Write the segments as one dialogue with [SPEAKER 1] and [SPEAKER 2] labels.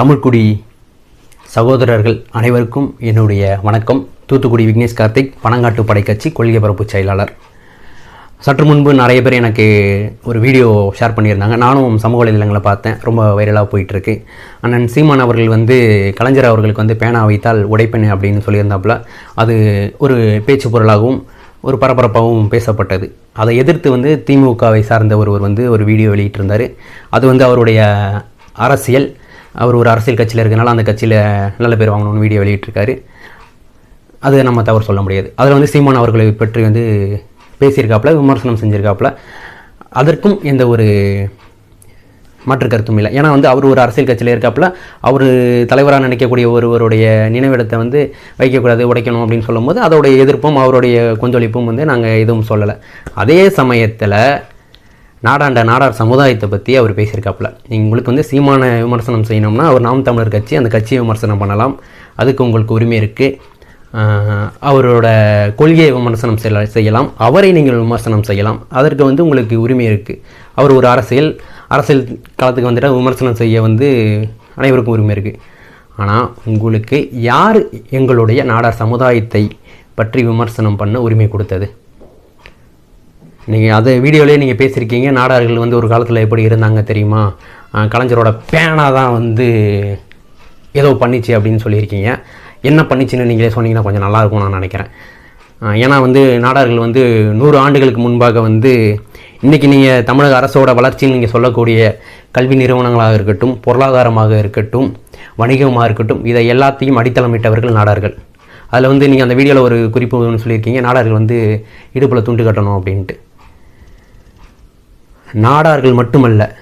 [SPEAKER 1] தமிழ்குடி சகோதரர்கள் அனைவருக்கும் என்னுடைய வணக்கம். தூத்துக்குடி விக்னேஷ் கார்த்திக் பனங்காட்டு படை கட்சி கொள்கை பரப்பு செயலாளர். சற்று முன்பு நிறைய பேர் எனக்கு ஒரு வீடியோ ஷேர் பண்ணியிருந்தாங்க. நானும் சமூக வலைதளங்களை பார்த்தேன். ரொம்ப வைரலாக போயிட்டுருக்கு. அண்ணன் சீமான் அவர்கள் வந்து கலைஞர் அவர்களுக்கு வந்து பேனா வைத்தால் உடைப்பெண் அப்படின்னு சொல்லியிருந்தாப்புல. அது ஒரு பேச்சு பொருளாகவும் ஒரு பரபரப்பாகவும் பேசப்பட்டது. அதை எதிர்த்து வந்து திமுகவை சார்ந்த ஒருவர் வந்து ஒரு வீடியோ வெளியிட்டிருந்தார். அது வந்து அவருடைய அரசியல் அவர் ஒரு அரசியல் கட்சியில் இருக்கனால அந்த கட்சியில் நல்ல பேர் வாங்கணும்னு வீடியோ வெளியிட்டிருக்காரு. அது நம்ம தவறு சொல்ல முடியாது. அதில் வந்து சீமான் அவர்களை பற்றி வந்து பேசியிருக்காப்புல விமர்சனம் செஞ்சுருக்காப்புல. அதற்கும் எந்த ஒரு மாற்று கருத்தும் இல்லை. ஏன்னா வந்து அவர் ஒரு அரசியல் கட்சியில் இருக்காப்புல அவர் தலைவராக நினைக்கக்கூடிய ஒருவருடைய நினைவிடத்தை வந்து வைக்கக்கூடாது உடைக்கணும் அப்படின்னு சொல்லும்போது அதோடைய எதிர்ப்பும் அவருடைய கொந்தளிப்பும் வந்து நாங்கள் எதுவும் சொல்லலை. அதே சமயத்தில் நாடாண்ட நாடார் சமுதாயத்தை பற்றி அவர் பேசியிருக்காப்புல. உங்களுக்கு வந்து சீமான விமர்சனம் செய்யணும்னா அவர் நாம் தமிழர் கட்சி அந்த கட்சியை விமர்சனம் பண்ணலாம். அதுக்கு உங்களுக்கு உரிமை இருக்குது அவரோட கொள்கையை விமர்சனம் செய்யலாம். அவரை நீங்கள் விமர்சனம் செய்யலாம். அதற்கு வந்து உங்களுக்கு உரிமை இருக்குது அவர் ஒரு அரசியல் அரசியல் காலத்துக்கு வந்துட்டு விமர்சனம் செய்ய வந்து அனைவருக்கும் உரிமை இருக்குது ஆனால் உங்களுக்கு யார் எங்களுடைய நாடார் சமுதாயத்தை பற்றி விமர்சனம் பண்ண உரிமை கொடுத்தது? நீங்கள் அது வீடியோலேயே நீங்கள் பேசியிருக்கீங்க நாடார்கள் வந்து ஒரு காலத்தில் எப்படி இருந்தாங்க தெரியுமா? கலைஞரோட பேனா தான் வந்து ஏதோ பண்ணிச்சு அப்படின்னு சொல்லியிருக்கீங்க. என்ன பண்ணிச்சுன்னு நீங்களே சொன்னீங்கன்னா கொஞ்சம் நல்லாயிருக்கும் நான் நினைக்கிறேன். ஏன்னா வந்து நாடார்கள் வந்து நூறு ஆண்டுகளுக்கு முன்பாக வந்து இன்றைக்கி நீங்கள் தமிழக அரசோட வளர்ச்சின்னு நீங்கள் சொல்லக்கூடிய கல்வி நிறுவனங்களாக இருக்கட்டும் பொருளாதாரமாக இருக்கட்டும் வணிகமாக இருக்கட்டும் இதை எல்லாத்தையும் அடித்தளமிட்டவர்கள் நாடார்கள். அதில் வந்து நீங்கள் அந்த வீடியோவில் ஒரு குறிப்பு சொல்லியிருக்கீங்க. நாடார்கள் வந்து இடுப்பில் துண்டு கட்டணும் அப்படின்ட்டு. நாடார்கள் மட்டுமல்ல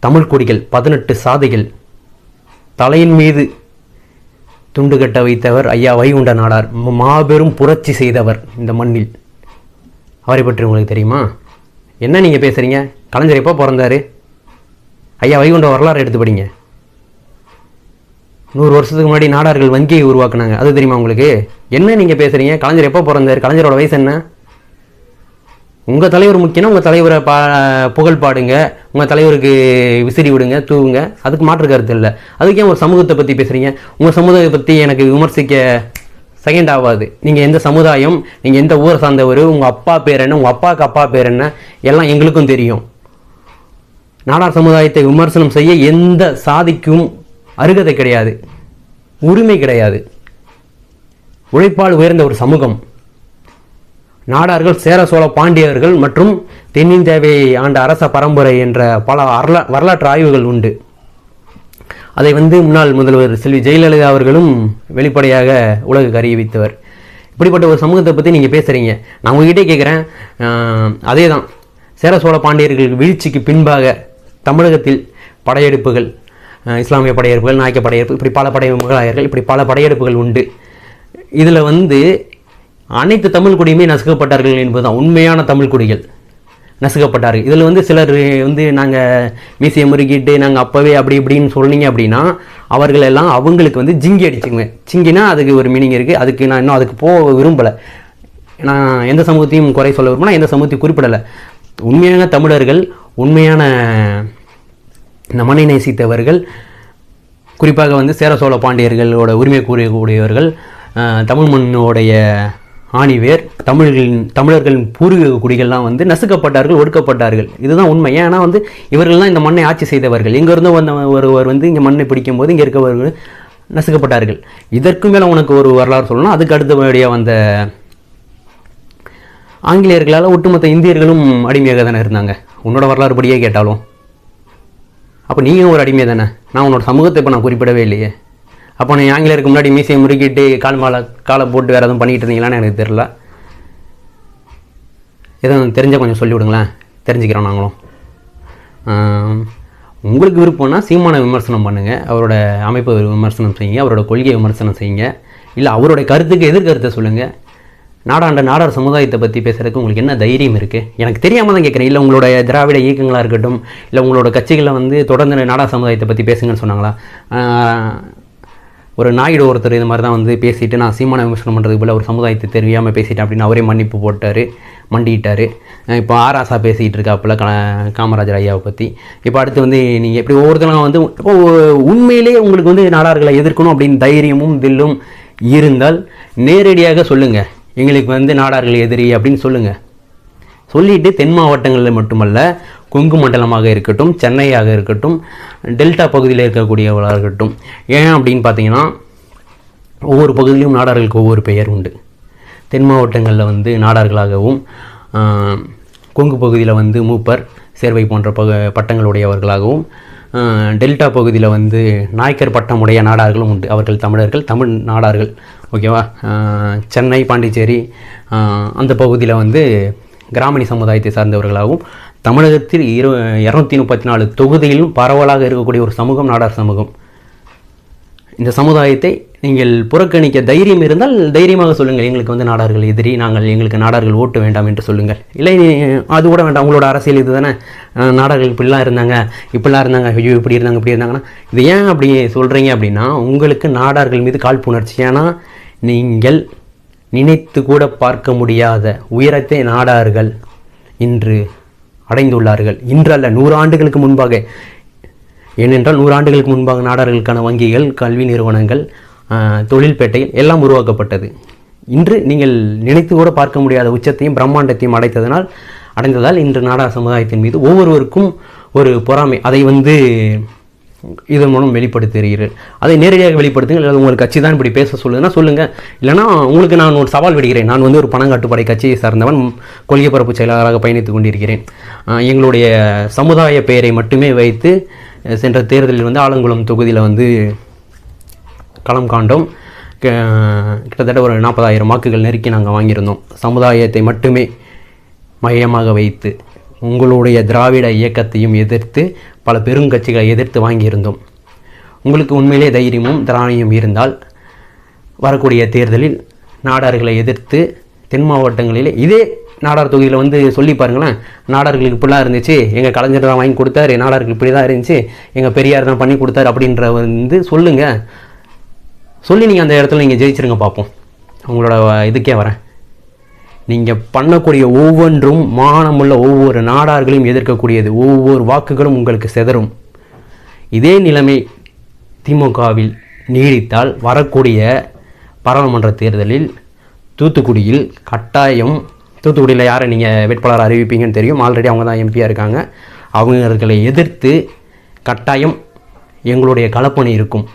[SPEAKER 1] தமிழ் கொடிகள் பதினெட்டு சாதைகள் தலையின் மீது துண்டு கட்ட வைத்தவர் ஐயா வைகுண்ட நாடார் மாபெரும் புரட்சி செய்தவர் இந்த மண்ணில். அவரை பற்றி உங்களுக்கு தெரியுமா? என்ன நீங்கள் பேசுகிறீங்க கலைஞர் எப்போ பிறந்தார்? ஐயா வைகுண்ட வரலாறு எடுத்து படிங்க. நூறு வருஷத்துக்கு முன்னாடி நாடார்கள் வங்கியை உருவாக்குனாங்க. அது தெரியுமா உங்களுக்கு? என்ன நீங்கள் பேசுகிறீங்க கலைஞர் எப்போ பிறந்தாரு? கலைஞரோட வயசு என்ன? உங்கள் தலைவர் முக்கியம்னா உங்கள் தலைவரை பா புகழ் பாடுங்க. உங்கள் தலைவருக்கு விசிறி விடுங்க தூவுங்க. அதுக்கு மாற்று கருத்து இல்லை. அதுக்கே ஒரு சமூகத்தை பற்றி பேசுகிறீங்க உங்கள் சமுதாயத்தை பற்றி எனக்கு விமர்சிக்க செகண்ட் ஆகாது. நீங்கள் எந்த சமுதாயம் நீங்கள் எந்த ஊரை சார்ந்தவர் உங்கள் அப்பா பேர் என்ன உங்கள் அப்பாவுக்கு அப்பா பேர் என்ன எல்லாம் எங்களுக்கும் தெரியும். நாடார் சமுதாயத்தை விமர்சனம் செய்ய எந்த சாதிக்கும் அருகதை கிடையாது. உரிமை கிடையாது. உழைப்பால் உயர்ந்த ஒரு சமூகம். நாடார்கள் சேர சோழ பாண்டியர்கள் மற்றும் தென்னிந்தியாவை ஆண்ட அரச பரம்பரை என்ற பல வரலா வரலாற்று ஆய்வுகள் உண்டு. அதை வந்து முன்னாள் முதல்வர் செல்வி ஜெயலலிதா அவர்களும் வெளிப்படையாக உலகுக்கு அறிய வைத்தவர் இப்படிப்பட்ட ஒரு சமூகத்தை பற்றி நீங்கள் பேசுகிறீங்க நான் உங்ககிட்டே கேட்குறேன் அதே தான் சேர சோழ பாண்டியர்கள் வீழ்ச்சிக்கு பின்பாக தமிழகத்தில் படையெடுப்புகள் இஸ்லாமிய படையெடுப்புகள் நாயக்க படையெடுப்பு இப்படி பல படை முகலாயர்கள் இப்படி பல படையெடுப்புகள் உண்டு. இதில் வந்து அனைத்து தமிழ் குடியுமே நசுக்கப்பட்டார்கள் என்பதுதான் உண்மையான தமிழ் குடிகள். நசுக்கப்பட்டார்கள். இதில் வந்து சிலர் வந்து நாங்கள் மீசையை முறுக்கிட்டு நாங்கள் அப்போவே அப்படி இப்படின்னு சொன்னீங்க அப்படின்னா அவர்கள் எல்லாம் அவங்களுக்கு வந்து ஜிங்கி அடிச்சுங்க ஜிங்கினா அதுக்கு ஒரு மீனிங் இருக்குது அதுக்கு நான் இன்னும் அதுக்கு போக விரும்பலை. நான் எந்த சமூகத்தையும் குறை சொல்ல விரும்பினா எந்த சமூகத்தையும் குறிப்பிடலை. உண்மையான தமிழர்கள் உண்மையான இந்த நேசித்தவர்கள் குறிப்பாக வந்து சேர சோழ பாண்டியர்களோட உரிமை கூறக்கூடியவர்கள் தமிழ் மண்ணோடைய ஆணிவேர் தமிழர்களின் தமிழர்களின் பூர்வீக குடிகள்லாம் வந்து நசுக்கப்பட்டார்கள் ஒடுக்கப்பட்டார்கள். இதுதான் உண்மை. ஏன்னா வந்து இவர்கள்லாம் இந்த மண்ணை ஆட்சி செய்தவர்கள். இங்கேருந்து வந்த ஒருவர் வந்து இங்கே மண்ணை பிடிக்கும்போது இங்கே இருக்கவர்கள் நசுக்கப்பட்டார்கள். இதற்கு மேலே உனக்கு ஒரு வரலாறு சொல்லணும். அதுக்கு அடுத்தபடியாக வந்த ஆங்கிலேயர்களால் ஒட்டுமொத்த இந்தியர்களும் அடிமையாக தானே இருந்தாங்க. உன்னோட வரலாறு படியே கேட்டாலும். அப்போ நீயும் ஒரு அடிமை தானே? நான் உன்னோட சமூகத்தை இப்போ நான் குறிப்பிடவே இல்லையே. அப்போ நீ ஆங்கிலேயருக்கு முன்னாடி மீசையை முறுக்கிட்டு கால் மாலை காலை போட்டு வேறு எதுவும் பண்ணிகிட்டு இருந்தீங்களான்னு எனக்கு தெரில எதுவும் தெரிஞ்சால் கொஞ்சம் சொல்லி விடுங்களேன். தெரிஞ்சுக்கிறோம் நாங்களும். உங்களுக்கு விருப்பம்னா சீமான விமர்சனம் பண்ணுங்கள் அவரோட அமைப்பு விமர்சனம் செய்யுங்க. அவரோட கொள்கையை விமர்சனம் செய்யுங்க. இல்லை அவரோட கருத்துக்கு எதிர்கருத்தை சொல்லுங்கள் நாடாண்ட நாடார் சமுதாயத்தை பற்றி பேசுறதுக்கு உங்களுக்கு என்ன தைரியம் இருக்குது எனக்கு தெரியாமல் தான் கேட்குறேன் இல்லை உங்களோட திராவிட இயக்கங்களாக இருக்கட்டும் இல்லை உங்களோட கட்சிகளை வந்து தொடர்ந்து நாடார் சமுதாயத்தை பற்றி பேசுங்கன்னு சொன்னாங்களா? ஒரு நாயுடு ஒருத்தர் இது மாதிரி தான் வந்து பேசிட்டு நான் சீமான விமர்சனம் பண்ணுறதுக்கு போல ஒரு சமுதாயத்தை தெரியாமல் பேசிட்டேன் அப்படின்னு அவரே மன்னிப்பு போட்டார் மண்டிட்டார். இப்போ ஆராசா பேசிகிட்டு இருக்காப்புல க காமராஜர் ஐயாவை பற்றி இப்போ அடுத்து வந்து நீங்கள் எப்படி ஒவ்வொருத்தரும் வந்து இப்போ உண்மையிலேயே உங்களுக்கு வந்து நாடார்களை எதிர்க்கணும் அப்படின்னு தைரியமும் தில்லும் இருந்தால் நேரடியாக சொல்லுங்கள் எங்களுக்கு வந்து நாடார்கள் எதிரி அப்படின்னு சொல்லுங்கள் சொல்லிட்டு தென் மாவட்டங்களில் மட்டுமல்ல கொங்கு மண்டலமாக இருக்கட்டும் சென்னையாக இருக்கட்டும் டெல்டா பகுதியில் இருக்கக்கூடியவளாக இருக்கட்டும். ஏன் அப்படின்னு பார்த்தீங்கன்னா ஒவ்வொரு பகுதியிலும் நாடார்களுக்கு ஒவ்வொரு பெயர் உண்டு. தென் மாவட்டங்களில் வந்து நாடார்களாகவும் கொங்கு பகுதியில் வந்து மூப்பர் சேர்வை போன்ற பக பட்டங்களுடையவர்களாகவும் டெல்டா பகுதியில் வந்து நாயக்கர் பட்டமுடைய நாடார்களும் உண்டு. அவர்கள் தமிழர்கள் தமிழ் நாடார்கள். ஓகேவா? சென்னை பாண்டிச்சேரி அந்த பகுதியில் வந்து கிராமணி சமுதாயத்தை சார்ந்தவர்களாகவும் தமிழகத்தில் இரு இரநூத்தி முப்பத்தி நாலு தொகுதியிலும் பரவலாக இருக்கக்கூடிய ஒரு சமூகம் நாடார் சமூகம். இந்த சமுதாயத்தை நீங்கள் புறக்கணிக்க தைரியம் இருந்தால் தைரியமாக சொல்லுங்கள் எங்களுக்கு வந்து நாடார்கள் எதிரி நாங்கள் எங்களுக்கு நாடார்கள் ஓட்டு வேண்டாம் என்று சொல்லுங்கள். இல்லை அது கூட வேண்டாம் உங்களோட அரசியல் இது தானே நாடார்கள் இப்படிலாம் இருந்தாங்க இப்படிலாம் இருந்தாங்க ஐயோ இப்படி இருந்தாங்க இப்படி இருந்தாங்கன்னா இது ஏன் அப்படி சொல்கிறீங்க அப்படின்னா உங்களுக்கு நாடார்கள் மீது காழ்ப்புணர்ச்சி. ஏன்னா நீங்கள் நினைத்து கூட பார்க்க முடியாத உயரத்தை நாடார்கள் இன்று அடைந்துள்ளார்கள். இன்றல்ல நூறாண்டுகளுக்கு முன்பாக. ஏனென்றால் நூறாண்டுகளுக்கு முன்பாக நாடார்களுக்கான வங்கிகள் கல்வி நிறுவனங்கள் தொழில்பேட்டைகள் எல்லாம் உருவாக்கப்பட்டது. இன்று நீங்கள் நினைத்து கூட பார்க்க முடியாத உச்சத்தையும் பிரம்மாண்டத்தையும் அடைத்ததனால் அடைந்ததால் இன்று நாடார் சமுதாயத்தின் மீது ஒவ்வொருவருக்கும் ஒரு பொறாமை. அதை வந்து இதன் மூலம் வெளிப்படுத்துகிறீர்கள். அதை நேரடியாக வெளிப்படுத்துங்கள் இல்லை உங்களுக்கு கட்சி தான் இப்படி பேச சொல்லுதுன்னா சொல்லுங்கள் இல்லைனா உங்களுக்கு நான் ஒரு சவால் விடுகிறேன். நான் வந்து ஒரு பணங்காட்டுப்படை கட்சியை சார்ந்தவன் கொள்கை பரப்பு செயலாளராக பயணித்துக் கொண்டிருக்கிறேன். எங்களுடைய சமுதாய பெயரை மட்டுமே வைத்து சென்ற தேர்தலில் வந்து ஆலங்குளம் தொகுதியில் வந்து களம் காண்டோம். க- கிட்டத்தட்ட ஒரு நாற்பதாயிரம் வாக்குகள் நெருக்கி நாங்கள் வாங்கியிருந்தோம். சமுதாயத்தை மட்டுமே மையமாக வைத்து. உங்களுடைய திராவிட இயக்கத்தையும் எதிர்த்து பல பெருங்கட்சிகளை எதிர்த்து வாங்கியிருந்தோம். உங்களுக்கு உண்மையிலே தைரியமும் திராணியும் இருந்தால் வரக்கூடிய தேர்தலில் நாடார்களை எதிர்த்து தென் மாவட்டங்களிலே இதே நாடார் தொகுதியில் வந்து சொல்லி பாருங்களேன் நாடார்களுக்கு இப்படிலாம் இருந்துச்சு எங்கள் கலைஞர் தான் வாங்கி கொடுத்தாரு நாடார்கள் இப்படி தான் இருந்துச்சு எங்கள் பெரியார் தான் பண்ணி கொடுத்தாரு அப்படின்ற வந்து சொல்லுங்கள் சொல்லி நீங்கள் அந்த இடத்துல நீங்கள் ஜெயிச்சிருங்க பார்ப்போம். உங்களோட இதுக்கே வரேன். நீங்கள் பண்ணக்கூடிய ஒவ்வொன்றும் மாகாணமுள்ள ஒவ்வொரு நாடார்களையும் எதிர்க்கக்கூடியது. ஒவ்வொரு வாக்குகளும் உங்களுக்கு சிதறும். இதே நிலைமை திமுகவில் நீடித்தால் வரக்கூடிய பாராளுமன்ற தேர்தலில் தூத்துக்குடியில் கட்டாயம் தூத்துக்குடியில் யாரை நீங்கள் வேட்பாளர் அறிவிப்பீங்கன்னு தெரியும். ஆல்ரெடி அவங்க தான் எம்பியாக இருக்காங்க. அவங்களை எதிர்த்து கட்டாயம் எங்களுடைய கலப்பணி இருக்கும்.